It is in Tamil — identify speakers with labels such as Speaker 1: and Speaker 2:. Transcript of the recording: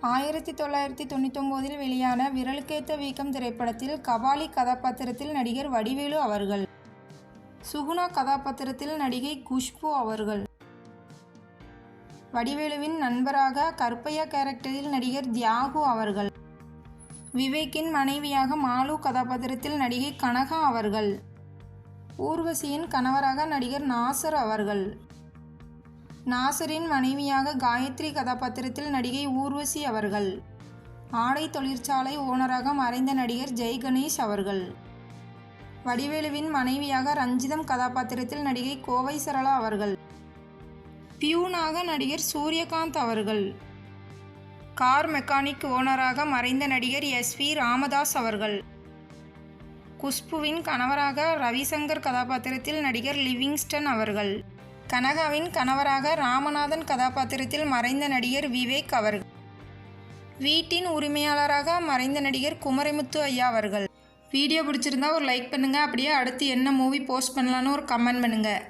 Speaker 1: ஆயிரத்தி தொள்ளாயிரத்தி தொண்ணூத்தொம்போதில் வெளியான விரலுக்கேத்த வீக்கம் திரைப்படத்தில் கபாலி கதாபாத்திரத்தில் நடிகர் வடிவேலு அவர்கள். சுகுணா கதாபாத்திரத்தில் நடிகை குஷ்பு அவர்கள். வடிவேலுவின் நண்பராக கற்பையா கேரக்டரில் நடிகர் தியாகு அவர்கள். விவேக்கின் மனைவியாக மாலு கதாபாத்திரத்தில் நடிகை கனகா அவர்கள். ஊர்வசியின் கணவராக நடிகர் நாசர் அவர்கள். நாசரின் மனைவியாக காயத்ரி கதாபாத்திரத்தில் நடிகை ஊர்வசி அவர்கள். ஆடை தொழிற்சாலை ஓனராக மறைந்த நடிகர் ஜெய் கணேஷ் அவர்கள். வடிவேலுவின் மனைவியாக ரஞ்சிதம் கதாபாத்திரத்தில் நடிகை கோவை சரளா அவர்கள். பியூனாக நடிகர் சூரியகாந்த் அவர்கள். கார் மெக்கானிக் ஓனராக மறைந்த நடிகர் எஸ் வி ராமதாஸ் அவர்கள். குஷ்புவின் கணவராக ரவிசங்கர் கதாபாத்திரத்தில் நடிகர் லிவிங்ஸ்டன் அவர்கள். கனகாவின் கணவராக ராமநாதன் கதாபாத்திரத்தில் மறைந்த நடிகர் விவேக் அவர்கள். வீட்டின் உரிமையாளராக மறைந்த நடிகர் குமரிமுத்து ஐயா அவர்கள். வீடியோ பிடிச்சிருந்தா ஒரு லைக் பண்ணுங்கள் அப்படியே அடுத்து என்ன மூவி போஸ்ட் பண்ணலான்னு ஒரு கமெண்ட் பண்ணுங்கள்